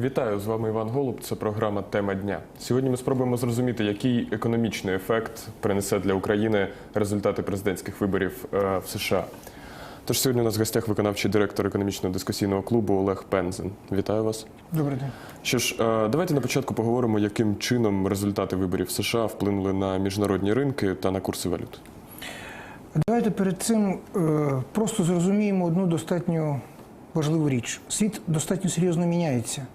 Вітаю з вами Іван Голуб. Це програма Тема дня. Сьогодні ми спробуємо зрозуміти, який економічний ефект принесе для України результати президентських виборів е, в США. Тож сьогодні у нас в гостях виконавчий директор економічного дискусійного клубу Олег Пензен. Вітаю вас. Добрий день. Що ж, е, давайте на початку поговоримо, яким чином результати виборів США вплинули на міжнародні ринки та на курси валют. Давайте перед цим е, просто зрозуміємо одну достатньо важливу річ. Світ достатньо серйозно міняється.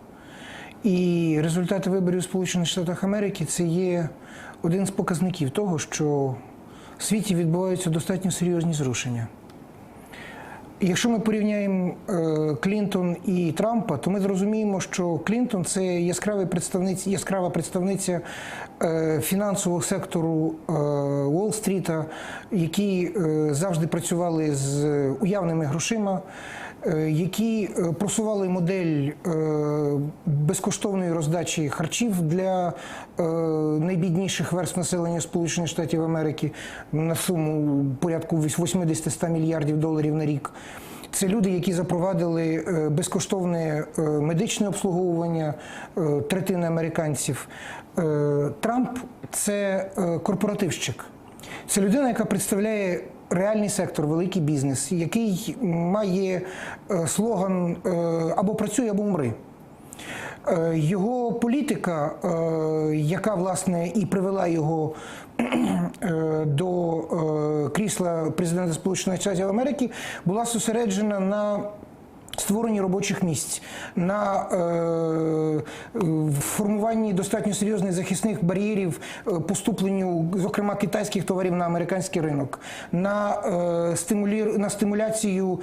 І результати виборів Сполучених Штатах Америки це є один з показників того, що в світі відбуваються достатньо серйозні зрушення. Якщо ми порівняємо е, Клінтон і Трампа, то ми зрозуміємо, що Клінтон це яскравий представниць, яскрава представниця е, фінансового сектору Уолл-стріта, які е, завжди працювали з уявними грошима, які е, просували модель е, безкоштовної роздачі харчів для е, найбідніших верств населення Сполучених Штатів Америки на суму порядку 80-100 мільярдів доларів на рік. Це люди, які запровадили е, безкоштовне е, медичне обслуговування е, третини американців. Е, Трамп це е, корпоративщик. Це людина, яка представляє реальний сектор, великий бізнес, який має е, слоган е, або працюй, або умри. Е, Його політика, яка власне і привела його до крісла президента Сполучених Штатів Америки, була зосереджена на створенні робочих місць, на е, формуванні достатньо серйозних захисних бар'єрів е, поступленню, зокрема китайських товарів на американський ринок, на, е, стимуляцію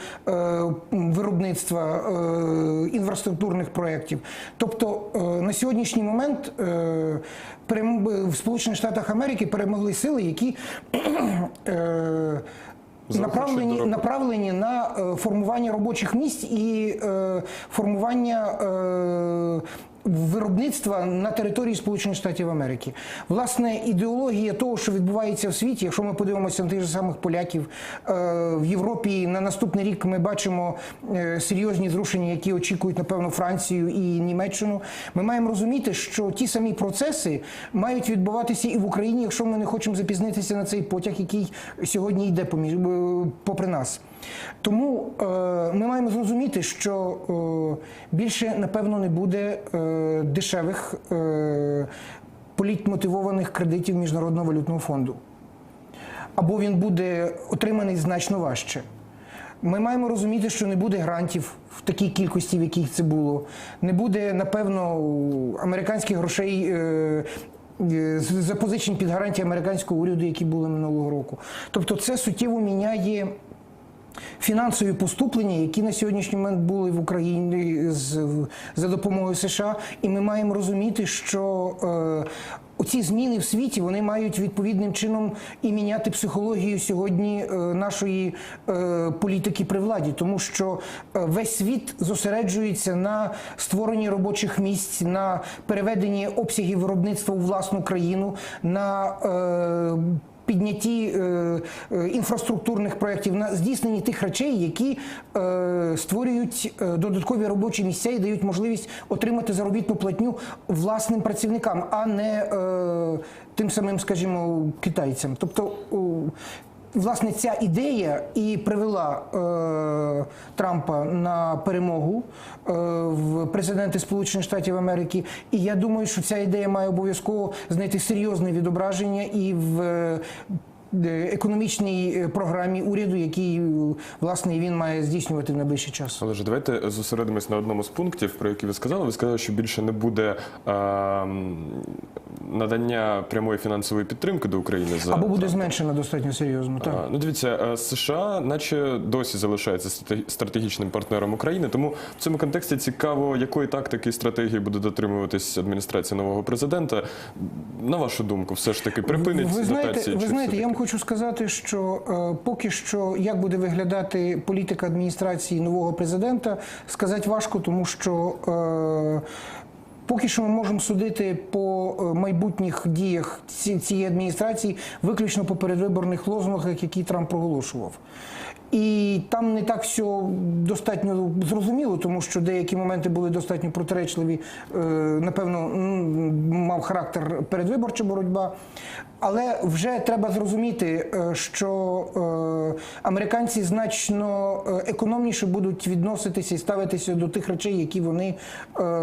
виробництва інфраструктурних проєктів. Тобто на сьогоднішній момент в Америки перемогли сили, які направлені, направлені на е, формування робочих місць і е, формування е, виробництва на території Сполучених Штатів Америки. Власне, ідеологія того, що відбувається в світі, якщо ми подивимося на тих же самих поляків е, в Європі, на наступний рік ми бачимо е, серйозні зрушення, які очікують, напевно, Францію і Німеччину. Ми маємо розуміти, що ті самі процеси мають відбуватися і в Україні, якщо ми не хочемо запізнитися на цей потяг, який сьогодні йде поміж е, попри нас. Тому е, ми маємо зрозуміти, що е, більше напевно не буде е, дешевих е, політмотивованих кредитів Міжнародного валютного фонду. Або він буде отриманий значно важче. Ми маємо розуміти, що не буде грантів в такій кількості, в яких це було. Не буде, напевно, американських грошей. е, е, Запозичень під гарантії американського уряду, які були минулого року. Тобто це суттєво міняє фінансові поступлення, які на сьогоднішній момент були в Україні з, за допомогою США, і ми маємо розуміти, що е, оці зміни в світі вони мають відповідним чином і міняти психологію сьогодні е, нашої е, політики при владі, тому що е, весь світ зосереджується на створенні робочих місць, на переведенні обсягів виробництва у власну країну, на піднятті е, е, інфраструктурних проєктів, на здійсненні тих речей, які е, створюють е, додаткові робочі місця і дають можливість отримати заробітну платню власним працівникам, а не е, тим самим, скажімо, китайцям. Тобто. Власне, ця ідея і привела е, Трампа на перемогу е, в президенти Сполучених Штатів Америки. І я думаю, що ця ідея має обов'язково знайти серйозне відображення і в е, економічній е, програмі уряду, який е, власне він має здійснювати в найближчий час. Але ж давайте зосередимось на одному з пунктів, про які ви сказали. Ви сказали, що більше не буде е, надання прямої фінансової підтримки до України за Або буде зменшено достатньо серйозно. Так. А, Ну, дивіться, е, США, наче досі залишається стратег- стратегічним партнером України. Тому в цьому контексті цікаво, якої тактики і стратегії буде дотримуватись адміністрація нового президента. На вашу думку, все ж таки припинить ви знаєте, дотації? ви знаєте, я вам хочу сказати, що е, поки що як буде виглядати політика адміністрації нового президента, сказати важко, тому що. Е, Поки що ми можемо судити по е, майбутніх діях цієї адміністрації виключно по передвиборних лозунгах, які Трамп проголошував. І там не так все достатньо зрозуміло, тому що деякі моменти були достатньо протиречливі. Е, Напевно, мав характер передвиборча боротьба. Але вже треба зрозуміти, е, що е, американці значно економніше будуть відноситися і ставитися до тих речей, які вони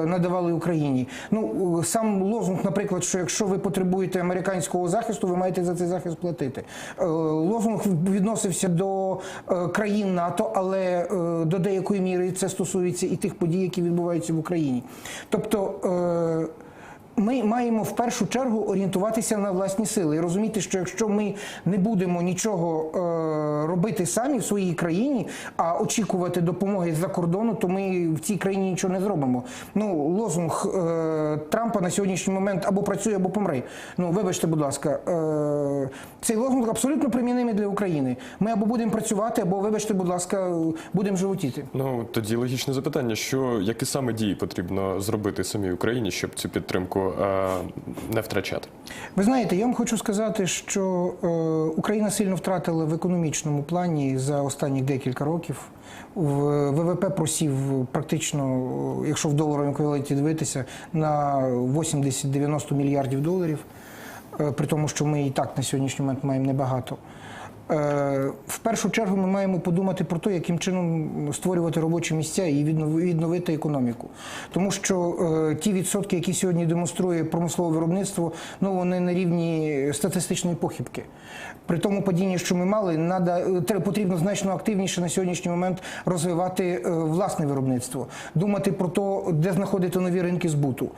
надавали Україні. Ну сам лозунг, наприклад, що якщо ви потребуєте американського захисту, ви маєте за цей захист платити. Лозунг відносився до країн НАТО, але е, до деякої міри це стосується і тих подій, які відбуваються в Україні. Тобто. Ми маємо в першу чергу орієнтуватися на власні сили і розуміти, що якщо ми не будемо нічого е, робити самі в своїй країні, а очікувати допомоги з-за кордону, то ми в цій країні нічого не зробимо. Ну, лозунг е, Трампа на сьогоднішній момент або працює, або помри. Ну, вибачте, будь ласка, е, цей лозунг абсолютно примінимий для України. Ми або будемо працювати, або, вибачте, будь ласка, будемо животіти. Ну тоді логічне запитання: що які саме дії потрібно зробити самій Україні, щоб цю підтримку не втрачати? Ви знаєте, я вам хочу сказати, що е, Україна сильно втратила в економічному плані за останні декілька років. В ВВП просів практично, е, якщо в доларовому еквіваленті дивитися, на 80-90 мільярдів доларів, е, при тому, що ми і так на сьогоднішній момент маємо небагато. Е, В першу чергу ми маємо подумати про те, яким чином створювати робочі місця і віднов- відновити економіку. Тому що е, ті відсотки, які сьогодні демонструє промислове виробництво, ну вони на рівні статистичної похибки. При тому падінні, що ми мали, надо, е, потрібно значно активніше на сьогоднішній момент розвивати власне виробництво, думати про те, де знаходити нові ринки збуту.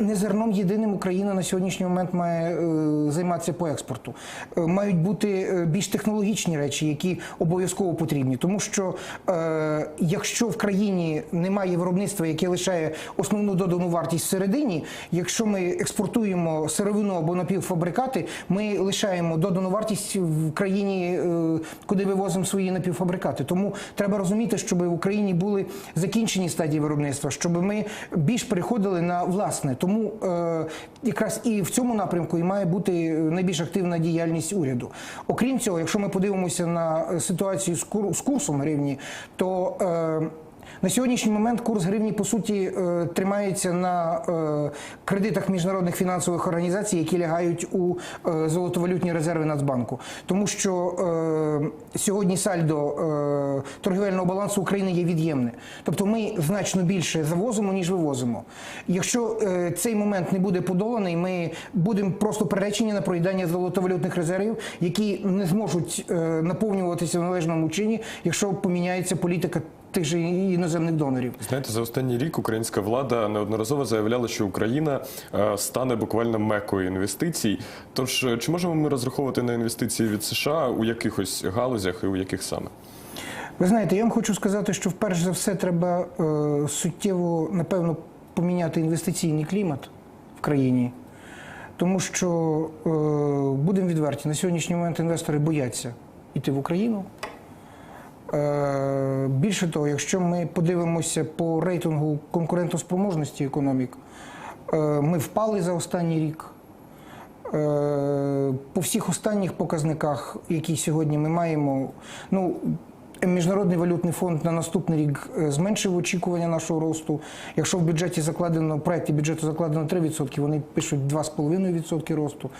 Не зерном єдиним Україна на сьогоднішній момент має займатися по експорту. Мають бути більш технологічні речі, які обов'язково потрібні. Тому що е, якщо в країні немає виробництва, яке лишає основну додану вартість всередині, якщо ми експортуємо сировину або напівфабрикати, ми лишаємо додану вартість в країні, е, куди вивозимо свої напівфабрикати. Тому треба розуміти, щоб в Україні були закінчені стадії виробництва, щоб ми більш переходили на власне. Тому е, якраз і в цьому напрямку і має бути найбільш активна діяльність уряду. Окрім цього, якщо ми подивимося на е, ситуацію з, кур- з курсом гривні, то е, на сьогоднішній момент курс гривні по суті е, тримається на е, кредитах міжнародних фінансових організацій, які лягають у е, золотовалютні резерви Нацбанку, тому що сьогодні сальдо торгівельного балансу України є від'ємне. Тобто ми значно більше завозимо ніж вивозимо. Якщо цей момент не буде подоланий, ми будемо просто приречені на проїдання золотовалютних резервів, які не зможуть наповнюватися в належному чині, якщо поміняється політика тих же іноземних донорів. Знаєте, за останній рік українська влада неодноразово заявляла, що Україна е, стане буквально мекою інвестицій. Тож е, чи можемо ми розраховувати на інвестиції від США у якихось галузях і у яких саме? Ви знаєте, я вам хочу сказати, що вперше за все треба е, суттєво, напевно, поміняти інвестиційний клімат в країні. Тому що, е, будемо відверті, на сьогоднішній момент інвестори бояться йти в Україну. Е, більше того, якщо ми подивимося по рейтингу конкурентоспроможності економік, е, ми впали за останній рік. Е, По всіх останніх показниках, які сьогодні ми маємо, ну Міжнародний валютний фонд на наступний рік е, зменшив очікування нашого росту. Якщо в бюджеті закладено в проєкті бюджету закладено 3%, вони пишуть 2,5% росту.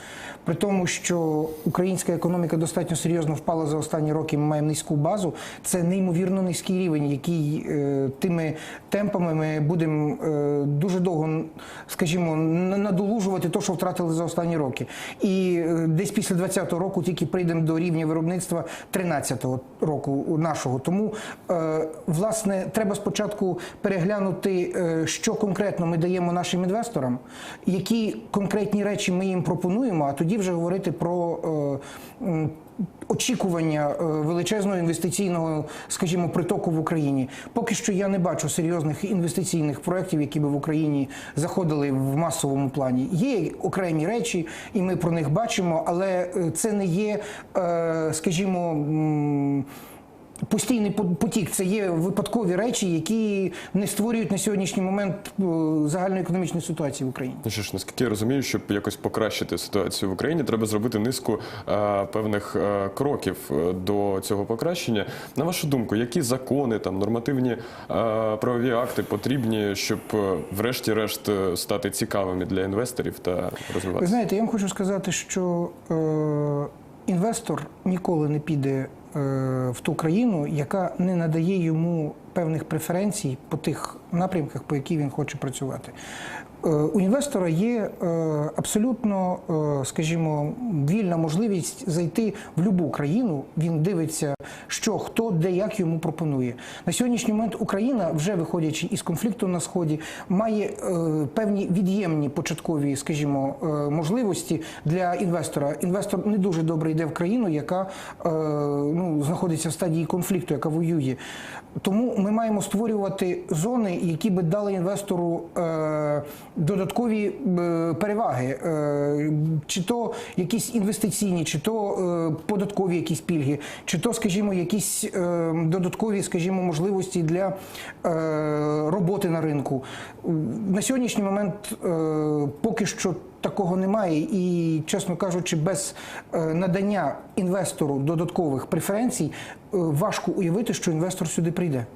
При тому, що українська економіка достатньо серйозно впала за останні роки, ми маємо низьку базу. Це неймовірно низький рівень, який е, тими темпами ми будемо е, дуже довго, скажімо, надолужувати те, що втратили за останні роки. І десь після 2020 року тільки прийдемо до рівня виробництва 2013 року нашого. Тому, е, власне, треба спочатку переглянути, е, що конкретно ми даємо нашим інвесторам, які конкретні речі ми їм пропонуємо, а тоді вже говорити про. е, Очікування величезного інвестиційного, скажімо, притоку в Україні. Поки що я не бачу серйозних інвестиційних проєктів, які би в Україні заходили в масовому плані. Є окремі речі, і ми про них бачимо, але це не є, скажімо. Постійний по- потік. Це є випадкові речі, які не створюють на сьогоднішній момент е, загальноекономічної ситуації в Україні. Ну що ж, наскільки я розумію, щоб якось покращити ситуацію в Україні, треба зробити низку е, певних е, кроків е, до цього покращення. На вашу думку, які закони, там нормативні е, правові акти потрібні, щоб е, врешті-решт стати цікавими для інвесторів та Ви розвиватися? знаєте, я вам хочу сказати, що е, інвестор ніколи не піде в ту країну, яка не надає йому певних преференцій по тих напрямках, по яких він хоче працювати. Е, у інвестора є е, абсолютно, е, скажімо, вільна можливість зайти в будь-яку країну. Він дивиться, що хто де як йому пропонує. На сьогоднішній момент Україна, вже виходячи із конфлікту на сході, має певні від'ємні початкові, скажімо, можливості для інвестора. Інвестор не дуже добре йде в країну, яка ну, знаходиться в стадії конфлікту, яка воює. Тому ми маємо створювати зони, які би дали інвестору е, додаткові е, переваги, е, чи то якісь інвестиційні, чи то е, податкові якісь пільги, чи то, скажімо, якісь е, додаткові, скажімо, можливості для е, роботи на ринку. На сьогоднішній момент е, поки що такого немає, і, чесно кажучи, без е, надання інвестору додаткових преференцій е, важко уявити, що інвестор сюди прийде.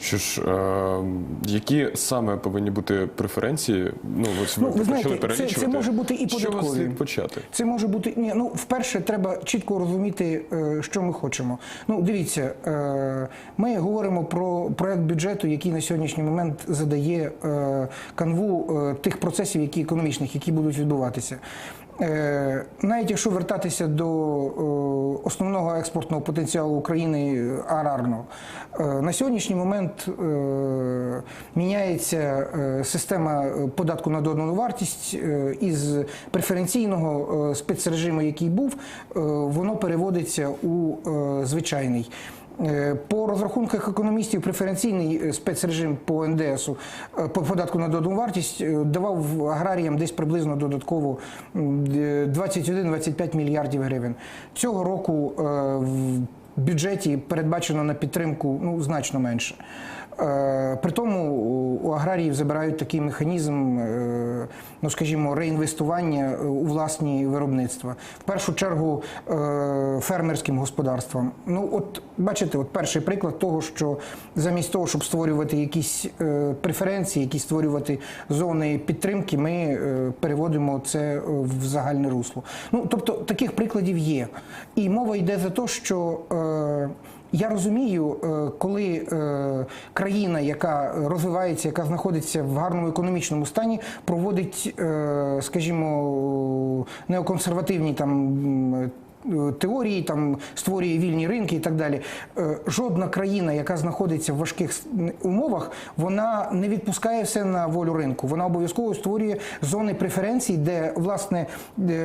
Що ж, е, які саме повинні бути преференції? Ну, ось ви, Ну, ви знаєте, це- це може бути і податкові. слід почати? Це може бути ні. Ну, вперше треба чітко розуміти, е, що ми хочемо. Ну, дивіться, е, ми говоримо про проект бюджету, який на сьогоднішній момент задає е, канву е, тих процесів, які економічних, які будуть відбуватися. Е, Навіть якщо вертатися до е, основного експортного потенціалу України е, аграрного, на сьогоднішній момент міняється система податку на додану вартість із преференційного спецрежиму, який був, воно переводиться у звичайний. Е, По розрахунках економістів преференційний е, спецрежим по НДСу е, по податку на додану вартість давав аграріям десь приблизно додатково м, е, 21-25 мільярдів гривень. Цього року в бюджеті передбачено на підтримку ну, значно менше. Е, При тому у аграріїв забирають такий механізм, е, ну скажімо, реінвестування е, у власні виробництва. В першу чергу фермерським господарствам. Ну, от бачите, от перший приклад того, що замість того, щоб створювати якісь преференції, якісь створювати зони підтримки, ми переводимо це в загальне русло. Ну тобто таких прикладів є. І мова йде за те, що. Я розумію, е, коли е, країна, яка розвивається, яка знаходиться в гарному економічному стані, проводить, е, скажімо, неоконсервативні там. Е, Теорії там створює вільні ринки і так далі. Е, Жодна країна, яка знаходиться в важких умовах, вона не відпускає все на волю ринку. Вона обов'язково створює зони преференцій, де власне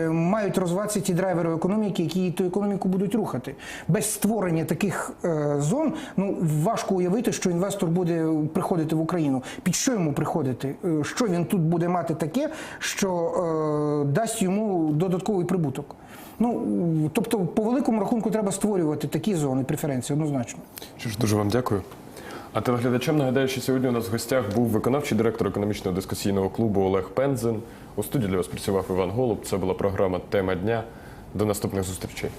мають розвиватися ті драйвери економіки, які ту економіку будуть рухати. Без створення таких е, зон ну важко уявити, що інвестор буде приходити в Україну. Під що йому приходити? Що він тут буде мати таке, що дасть йому додатковий прибуток? Ну тобто, по великому рахунку, треба створювати такі зони преференції, однозначно. Що ж, дуже вам дякую. А телеглядачам нагадаю, що сьогодні у нас в гостях був виконавчий директор економічного дискусійного клубу Олег Пензен. У студії для вас працював Іван Голуб. Це була програма Тема дня. До наступних зустрічей.